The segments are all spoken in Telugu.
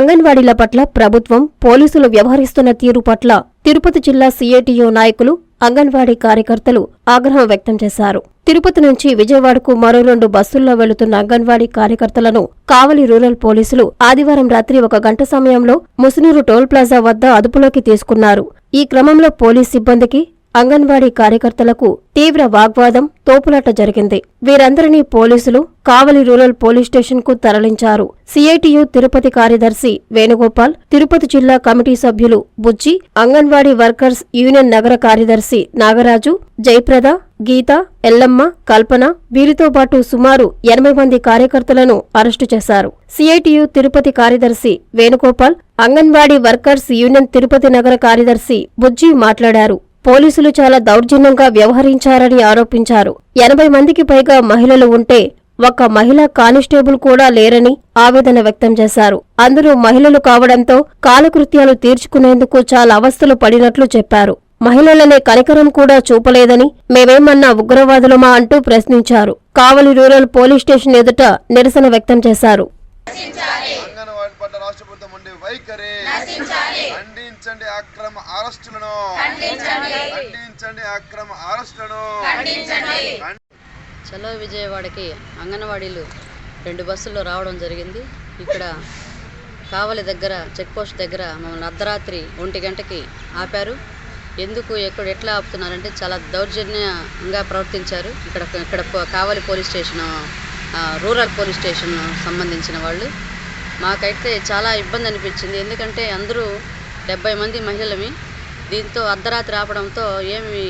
అంగన్వాడీల పట్ల ప్రభుత్వం పోలీసులు వ్యవహరిస్తున్న తీరు పట్ల తిరుపతి జిల్లా సీఐటియు నాయకులు అంగన్వాడీ కార్యకర్తలు ఆగ్రహం వ్యక్తం చేశారు. తిరుపతి నుంచి విజయవాడకు మరో రెండు బస్సుల్లో వెళుతున్న అంగన్వాడీ కార్యకర్తలను కావలి రూరల్ పోలీసులు ఆదివారం రాత్రి ఒక గంట సమయంలో ముసునూరు టోల్ ప్లాజా వద్ద అదుపులోకి తీసుకున్నారు. ఈ క్రమంలో పోలీస్ సిబ్బందికి అంగన్వాడీ కార్యకర్తలకు తీవ్ర వాగ్వాదం తోపులాట జరిగింది. వీరందరినీ పోలీసులు కావలి రూరల్ పోలీస్ స్టేషన్కు తరలించారు. సిఐటియు తిరుపతి కార్యదర్శి వేణుగోపాల్ తిరుపతి జిల్లా కమిటీ సభ్యులు బుజ్జి అంగన్వాడీ వర్కర్స్ యూనియన్ నగర కార్యదర్శి నాగరాజు జయప్రద గీత ఎల్లమ్మ కల్పన వీరితో పాటు సుమారు ఎనభై మంది కార్యకర్తలను అరెస్టు చేశారు. సిఐటియు తిరుపతి కార్యదర్శి వేణుగోపాల్ అంగన్వాడీ వర్కర్స్ యూనియన్ తిరుపతి నగర కార్యదర్శి బుజ్జి మాట్లాడారు. పోలీసులు చాలా దౌర్జన్యంగా వ్యవహరించారని ఆరోపించారు. ఎనభై మందికి పైగా మహిళలు ఉంటే ఒక్క మహిళా కానిస్టేబుల్ కూడా లేరని ఆవేదన వ్యక్తం చేశారు. అందరూ మహిళలు కావడంతో కాలకృత్యాలు తీర్చుకునేందుకు చాలా అవస్థలు పడినట్లు చెప్పారు. మహిళలనే కనికరం కూడా చూపలేదని మేమేమన్నా ఉగ్రవాదులమా అంటూ ప్రశ్నించారు. కావలి రూరల్ పోలీస్ స్టేషన్ ఎదుట నిరసన వ్యక్తం చేశారు. ప్రభుత్వం ఉండే వైఖరి ఖండించండి అక్రమ అరెస్టులను. ఖండించండి అక్రమ అరెస్టులను. చలో విజయవాడకి అంగన్వాడీలు రెండు బస్సుల్లో రావడం జరిగింది. ఇక్కడ కావలి దగ్గర చెక్ పోస్ట్ దగ్గర మమ్మల్ని అర్ధరాత్రి ఒంటి గంటకి ఆపారు. ఎందుకు ఎక్కడ ఎట్లా ఆపుతున్నారంటే చాలా దౌర్జన్యంగా ప్రవర్తించారు. ఇక్కడ ఇక్కడ Kavali police station rural police station సంబంధించిన వాళ్ళు. మాకైతే చాలా ఇబ్బంది అనిపించింది. ఎందుకంటే అందరూ డెబ్బై మంది మహిళమి దీంతో అర్ధరాత్రి ఆపడంతో ఏమి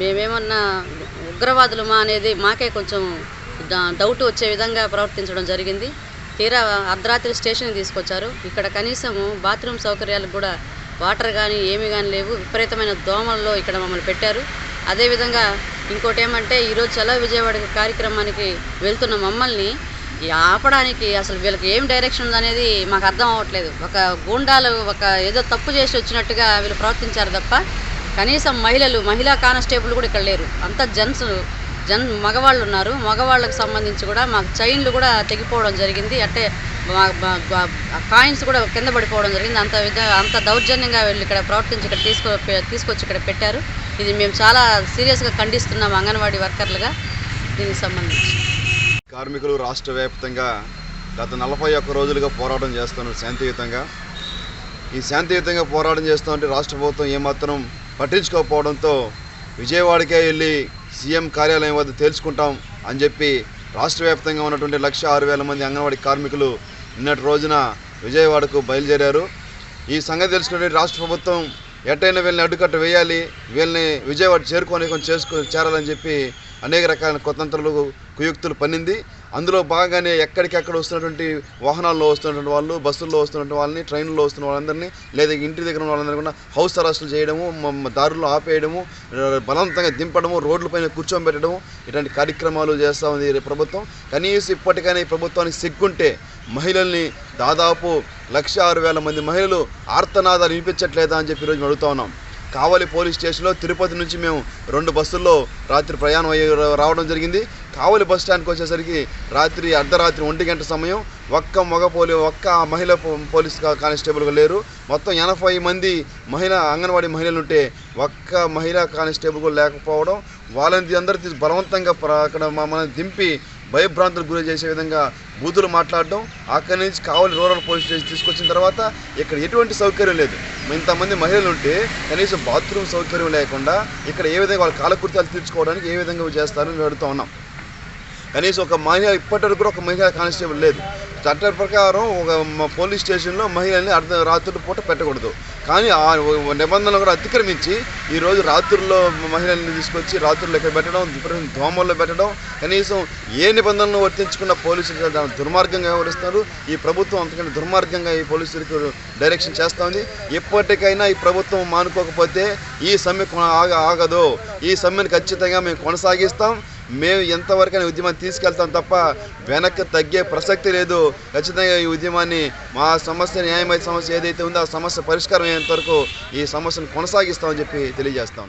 మేమేమన్నా ఉగ్రవాదులమా అనేది మాకే కొంచెం డౌట్ వచ్చే విధంగా ప్రవర్తించడం జరిగింది. తీరా అర్ధరాత్రి స్టేషన్ తీసుకొచ్చారు. ఇక్కడ కనీసము బాత్రూమ్ సౌకర్యాలు కూడా వాటర్ కానీ ఏమీ కానీ లేవు. విపరీతమైన దోమల్లో ఇక్కడ మమ్మల్ని పెట్టారు. అదేవిధంగా ఇంకోటి ఏమంటే ఈరోజు చలో విజయవాడ కార్యక్రమానికి వెళ్తున్న మమ్మల్ని ఆపడానికి అసలు వీళ్ళకి ఏం డైరెక్షన్ ఉందనేది మాకు అర్థం అవ్వట్లేదు. ఒక గూండాలు ఒక ఏదో తప్పు చేసి వచ్చినట్టుగా వీళ్ళు ప్రవర్తించారు తప్ప కనీసం మహిళలు మహిళా కానిస్టేబుల్ కూడా ఇక్కడ లేరు. అంతా జెంట్స్ జన్ మగవాళ్ళు ఉన్నారు. మగవాళ్ళకి సంబంధించి కూడా మాకు చైన్లు కూడా తెగిపోవడం జరిగింది. అంటే కాయిన్స్ కూడా కింద పడిపోవడం జరిగింది. అంత విధ అంత దౌర్జన్యంగా వీళ్ళు ఇక్కడ ప్రవర్తించి ఇక్కడ తీసుకో తీసుకొచ్చి ఇక్కడ పెట్టారు. ఇది మేము చాలా సీరియస్గా ఖండిస్తున్నాం అంగన్వాడీ వర్కర్లుగా దీనికి సంబంధించి. కార్మికులు రాష్ట్ర వ్యాప్తంగా గత నలభై ఒక్క రోజులుగా పోరాటం చేస్తున్నారు శాంతియుతంగా. ఈ శాంతియుతంగా పోరాటం చేస్తూ ఉంటే రాష్ట్ర ప్రభుత్వం ఏమాత్రం పట్టించుకోకపోవడంతో విజయవాడకే వెళ్ళి సీఎం కార్యాలయం వద్ద తేల్చుకుంటాం అని చెప్పి రాష్ట్ర వ్యాప్తంగా ఉన్నటువంటి లక్ష ఆరు వేల మంది అంగన్వాడీ కార్మికులు నిన్నటి రోజున విజయవాడకు బయలుదేరారు. ఈ సంగతి తెలుసుకునే రాష్ట్ర ప్రభుత్వం ఎట్టయినా వీళ్ళని అడ్డుకట్ట వేయాలి వీళ్ళని విజయవాడ చేరుకొని కొంచెం చేసుకో చేరాలని చెప్పి అనేక రకాల కొత్తంత్రాలు కుయుక్తులు పన్నింది. అందులో భాగంగానే ఎక్కడికెక్కడ వస్తున్నటువంటి వాహనాల్లో వస్తున్నటువంటి వాళ్ళు బస్సుల్లో వస్తున్నటువంటి వాళ్ళని ట్రైన్లో వస్తున్న వాళ్ళందరినీ లేదా ఇంటి దగ్గర ఉన్న వాళ్ళందరినీ కూడా హౌస్ అరెస్టులు చేయడము మ- దారుల్లో ఆపేయడము బలవంతంగా దింపడము రోడ్లపైన కూర్చోబెట్టడము ఇలాంటి కార్యక్రమాలు చేస్తూ ఉంది ప్రభుత్వం. కనీసం ఇప్పటికైనా ఈ ప్రభుత్వానికి సిగ్గుంటే మహిళల్ని దాదాపు లక్ష ఆరు వేల మంది మహిళలు ఆర్తనాదాలు వినిపించట్లేదా అని చెప్పి ఈరోజు అడుగుతా ఉన్నాం. కావలి పోలీస్ స్టేషన్లో తిరుపతి నుంచి మేము రెండు బస్సుల్లో రాత్రి ప్రయాణం అయ్యి రావడం జరిగింది. కావలి బస్ స్టాండ్కి వచ్చేసరికి రాత్రి అర్ధరాత్రి ఒంటి గంట సమయం ఒక్క మగ పోలీ ఒక్క మహిళ పో- పోలీస్ కానిస్టేబుల్గా లేరు. మొత్తం ఎనభై మంది మహిళ అంగన్వాడీ మహిళలు ఉంటే ఒక్క మహిళా కానిస్టేబుల్ లేకపోవడం వాళ్ళని అందరూ బలవంతంగా ప్ర- అక్కడ మమ్మల్ని దింపి భయభ్రాంతులకు గురి చేసే విధంగా బూతులు మాట్లాడడం అక్కడి నుంచి కావాలి రూరల్ పోలీస్ స్టేషన్ తీసుకొచ్చిన తర్వాత ఇక్కడ ఎటువంటి సౌకర్యం లేదు. ఇంతమంది మహిళలు ఉంటే కనీసం బాత్రూమ్ సౌకర్యం లేకుండా ఇక్కడ ఏ విధంగా వాళ్ళ కాలకృత్యాలు తీర్చుకోవడానికి ఏ విధంగా చేస్తారని మేము ఉన్నాం. కనీసం ఒక మహిళ ఇప్పటివరకు కూడా ఒక మహిళా కానిస్టేబుల్ లేదు. చట్ట ప్రకారం ఒక పోలీస్ స్టేషన్లో మహిళల్ని అర్ధ రాత్రి పూట పెట్టకూడదు. కానీ ఆ నిబంధనలు కూడా అతిక్రమించి ఈరోజు రాత్రుల్లో మహిళల్ని తీసుకొచ్చి రాత్రుల్లో ఇక్కడ పెట్టడం విపరీతం దోమల్లో పెట్టడం కనీసం ఏ నిబంధనలు వర్తించుకున్న పోలీసులు దాన్ని దుర్మార్గంగా వ్యవహరిస్తున్నారు. ఈ ప్రభుత్వం అంతకంటే దుర్మార్గంగా ఈ పోలీసులకు డైరెక్షన్ చేస్తూ ఉంది. ఎప్పటికైనా ఈ ప్రభుత్వం మానుకోకపోతే ఈ సమ్మె కొన- ఆగ ఆగదు. ఈ సమ్మెను ఖచ్చితంగా మేము కొనసాగిస్తాం. మేము ఎంతవరకైనా ఉద్యమాన్ని తీసుకెళ్తాం తప్ప వెనక్కి తగ్గే ప్రసక్తి లేదు. ఖచ్చితంగా ఈ ఉద్యమాన్ని మా సమస్య న్యాయమైన సమస్య ఏదైతే ఉందో ఆ సమస్య పరిష్కారం అయ్యేంతవరకు ఈ సమస్యను కొనసాగిస్తామని చెప్పి తెలియజేస్తాం